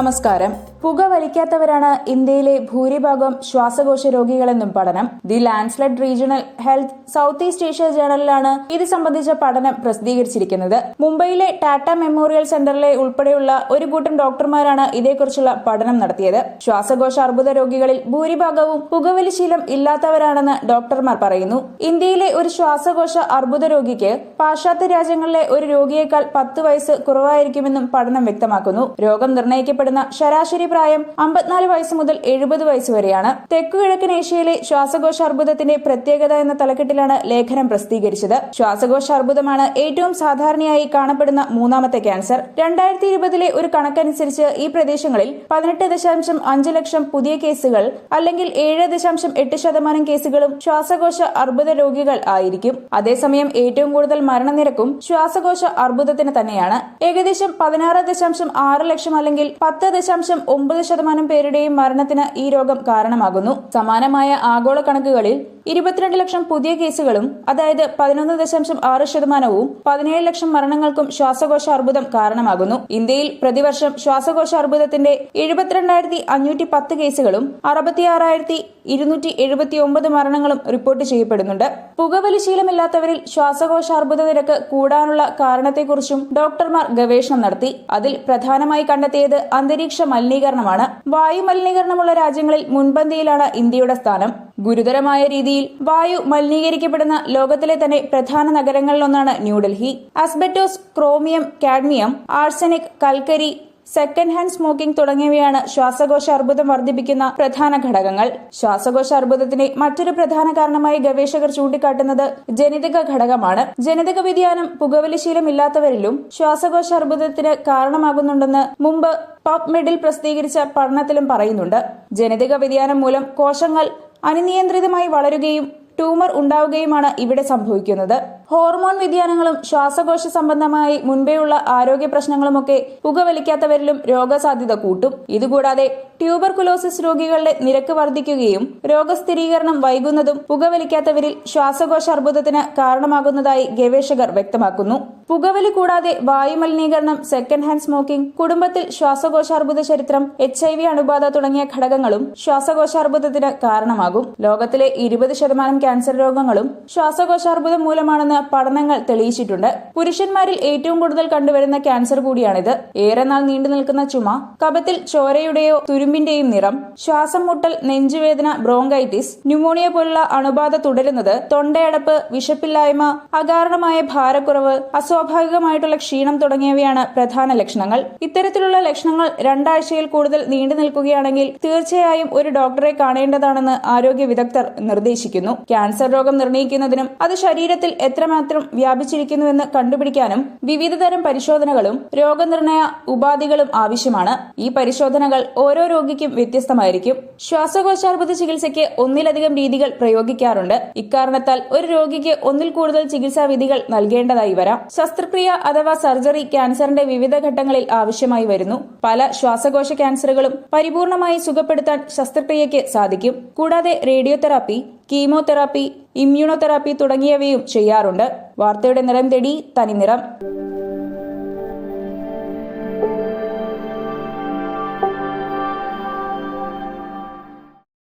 നമസ്കാരം. പുക വലിക്കാത്തവരാണ് ഇന്ത്യയിലെ ഭൂരിഭാഗം ശ്വാസകോശ രോഗികളെന്നും പഠനം. The Lancet regional health south east Asia ജേണലിലാണ് ഇത് സംബന്ധിച്ച പഠനം പ്രസിദ്ധീകരിച്ചിരിക്കുന്നത്. മുംബൈയിലെ ടാറ്റ മെമ്മോറിയൽ സെന്ററിലെ ഉൾപ്പെടെയുള്ള ഒരു കൂട്ടം ഡോക്ടർമാരാണ് ഇതേക്കുറിച്ചുള്ള പഠനം നടത്തിയത്. ശ്വാസകോശ അർബുദ രോഗികളിൽ ഭൂരിഭാഗവും പുകവലി ശീലം ഇല്ലാത്തവരാണെന്ന് ഡോക്ടർമാർ പറയുന്നു. ഇന്ത്യയിലെ ഒരു ശ്വാസകോശ അർബുദ രോഗിക്ക് പാശ്ചാത്യ രാജ്യങ്ങളിലെ ഒരു രോഗിയേക്കാൾ പത്ത് വയസ്സ് കുറവായിരിക്കുമെന്നും പഠനം വ്യക്തമാക്കുന്നു. രോഗം നിർണയിക്കപ്പെടുന്ന ശരാശരി പ്രായം അമ്പത്തിനാല് വയസ്സ് മുതൽ എഴുപത് വയസ്സ് വരെയാണ്. തെക്കുകിഴക്കൻ ഏഷ്യയിലെ ശ്വാസകോശ അർബുദത്തിന്റെ പ്രത്യേകത എന്ന തലക്കെട്ടിലാണ് ലേഖനം പ്രസിദ്ധീകരിച്ചത്. ശ്വാസകോശ അർബുദമാണ് ഏറ്റവും സാധാരണയായി കാണപ്പെടുന്ന മൂന്നാമത്തെ ക്യാൻസർ. രണ്ടായിരത്തി ഇരുപതിലെ ഒരു കണക്കനുസരിച്ച് ഈ പ്രദേശങ്ങളിൽ പതിനെട്ട് ദശാംശം അഞ്ച് ലക്ഷം പുതിയ കേസുകൾ അല്ലെങ്കിൽ ഏഴ് ദശാംശം എട്ട് ശതമാനം കേസുകളും ശ്വാസകോശ അർബുദ രോഗികൾ ആയിരിക്കും. അതേസമയം ഏറ്റവും കൂടുതൽ മരണനിരക്കും ശ്വാസകോശ അർബുദത്തിന് തന്നെയാണ്. ഏകദേശം പതിനാറ് ദശാംശം ആറ് ലക്ഷം അല്ലെങ്കിൽ പത്ത് ദശാംശം ഒമ്പത് ശതമാനം പേരുടെയും മരണത്തിന് ഈ രോഗം കാരണമാകുന്നു. സമാനമായ ആഗോള കണക്കുകളിൽ ഇരുപത്തിരണ്ട് ലക്ഷം പുതിയ കേസുകളും അതായത് പതിനൊന്ന് ദശാംശം ആറ് ശതമാനവും പതിനേഴ് ലക്ഷം മരണങ്ങൾക്കും ശ്വാസകോശ അർബുദം കാരണമാകുന്നു. ഇന്ത്യയിൽ പ്രതിവർഷം ശ്വാസകോശ അർബുദത്തിന്റെ എഴുപത്തിരണ്ടായിരത്തി അഞ്ഞൂറ്റി പത്ത് കേസുകളും അറുപത്തിയാറായിരത്തി ഇരുന്നൂറ്റി എഴുപത്തി ഒമ്പത് മരണങ്ങളും റിപ്പോർട്ട് ചെയ്യപ്പെടുന്നുണ്ട്. പുകവലി ശീലമില്ലാത്തവരിൽ ശ്വാസകോശ അർബുദ നിരക്ക് കൂടാനുള്ള കാരണത്തെക്കുറിച്ചും ഡോക്ടർമാർ ഗവേഷണം നടത്തി. അതിൽ പ്രധാനമായി കണ്ടെത്തിയത് അന്തരീക്ഷ മലിനീകരണമാണ് വായു മലിനീകരണമുള്ള രാജ്യങ്ങളിൽ മുൻപന്തിയിലാണ് ഇന്ത്യയുടെ സ്ഥാനം. ഗുരുതരമായ രീതിയിൽ വായു മലിനീകരിക്കപ്പെടുന്ന ലോകത്തിലെ തന്നെ പ്രധാന നഗരങ്ങളിലൊന്നാണ് New Delhi. Asbestos chromium cadmium arsenic കൽക്കരി സെക്കൻഡ് ഹാൻഡ് സ്മോക്കിംഗ് തുടങ്ങിയവയാണ് ശ്വാസകോശ അർബുദം വർദ്ധിപ്പിക്കുന്ന പ്രധാന ഘടകങ്ങൾ. ശ്വാസകോശ അർബുദത്തിന്റെ മറ്റൊരു പ്രധാന കാരണമായി ഗവേഷകർ ചൂണ്ടിക്കാട്ടുന്നത് ജനിതക ഘടകമാണ്. ജനിതക വ്യതിയാനം പുകവലിശീലമില്ലാത്തവരിലും ശ്വാസകോശ അർബുദത്തിന് കാരണമാകുന്നുണ്ടെന്ന് മുമ്പ് പബ് മെഡിൽ പ്രസിദ്ധീകരിച്ച പഠനത്തിലും പറയുന്നുണ്ട്. ജനിതക വ്യതിയാനം മൂലം കോശങ്ങൾ അനിയന്ത്രിതമായി വളരുകയും ട്യൂമർ ഉണ്ടാവുകയുമാണ് ഇവിടെ സംഭവിക്കുന്നത്. ഹോർമോൺ വ്യതിയാനങ്ങളും ശ്വാസകോശ സംബന്ധമായി മുൻപേയുള്ള ആരോഗ്യ പ്രശ്നങ്ങളുമൊക്കെ പുകവലിക്കാത്തവരിലും രോഗസാധ്യത കൂട്ടും. ഇതുകൂടാതെ ട്യൂബർകുലോസിസ് രോഗികളുടെ നിരക്ക് വർദ്ധിക്കുകയും രോഗസ്ഥിരീകരണം വൈകുന്നതും പുകവലിക്കാത്തവരിൽ ശ്വാസകോശ അർബുദത്തിന് കാരണമാകുന്നതായി ഗവേഷകർ വ്യക്തമാക്കുന്നു. പുകവലി കൂടാതെ വായുമലിനീകരണം സെക്കൻഡ് ഹാൻഡ് സ്മോക്കിംഗ് കുടുംബത്തിൽ ശ്വാസകോശാർബുദ ചരിത്രം എച്ച് ഐ വി അണുബാധ തുടങ്ങിയ ഘടകങ്ങളും ശ്വാസകോശാർബുദത്തിന് കാരണമാകും. ലോകത്തിലെ ഇരുപത് ശതമാനം ക്യാൻസർ രോഗങ്ങളും ശ്വാസകോശാർബുദം മൂലമാണെന്ന് പഠനങ്ങൾ തെളിയിച്ചിട്ടുണ്ട്. പുരുഷന്മാരിൽ ഏറ്റവും കൂടുതൽ കണ്ടുവരുന്ന ക്യാൻസർ കൂടിയാണിത്. ഏറെ നാൾ നീണ്ടു നിൽക്കുന്ന ചുമ കപത്തിൽ ചോരയുടെയോ തുരുമ്പിന്റെയും നിറം ശ്വാസം മുട്ടൽ നെഞ്ചുവേദന ബ്രോങ്കൈറ്റിസ് ന്യൂമോണിയ പോലുള്ള അണുബാധ തുടരുന്നത് തൊണ്ടയടപ്പ് വിശപ്പില്ലായ്മ അകാരണമായ ഭാരക്കുറവ് അസ്വാഭാവികമായിട്ടുള്ള ക്ഷീണം തുടങ്ങിയവയാണ് പ്രധാന ലക്ഷണങ്ങൾ. ഇത്തരത്തിലുള്ള ലക്ഷണങ്ങൾ രണ്ടാഴ്ചയിൽ കൂടുതൽ നീണ്ടു നിൽക്കുകയാണെങ്കിൽ തീർച്ചയായും ഒരു ഡോക്ടറെ കാണേണ്ടതാണെന്ന് ആരോഗ്യ വിദഗ്ധർ നിർദ്ദേശിക്കുന്നു. ക്യാൻസർ രോഗം നിർണയിക്കുന്നതിനും അത് ശരീരത്തിൽ എത്രമാത്രം വ്യാപിച്ചിരിക്കുന്നുവെന്ന് കണ്ടുപിടിക്കാനും വിവിധതരം പരിശോധനകളും രോഗനിർണയ ഉപാധികളും ആവശ്യമാണ്. ഈ പരിശോധനകൾ ഓരോ രോഗിക്കും വ്യത്യസ്തമായിരിക്കും. ശ്വാസകോശാർബുദ ചികിത്സയ്ക്ക് ഒന്നിലധികം രീതികൾ പ്രയോഗിക്കാറുണ്ട്. ഇക്കാരണത്താൽ ഒരു രോഗിക്ക് ഒന്നിൽ കൂടുതൽ ചികിത്സാ വിധികൾ നൽകേണ്ടതായി വരാം. ശസ്ത്രക്രിയ അഥവാ സർജറി ക്യാൻസറിന്റെ വിവിധ ഘട്ടങ്ങളിൽ ആവശ്യമായി വരുന്നു. പല ശ്വാസകോശ ക്യാൻസറുകളും പരിപൂർണമായി സുഖപ്പെടുത്താൻ ശസ്ത്രക്രിയയ്ക്ക് സാധിക്കും. കൂടാതെ റേഡിയോതെറാപ്പി കീമോതെറാപ്പി ഇമ്മ്യൂണോതെറാപ്പി തുടങ്ങിയവയും ചെയ്യാറുണ്ട്. വാർത്തയുടെ നിറം തേടി തനി നിറം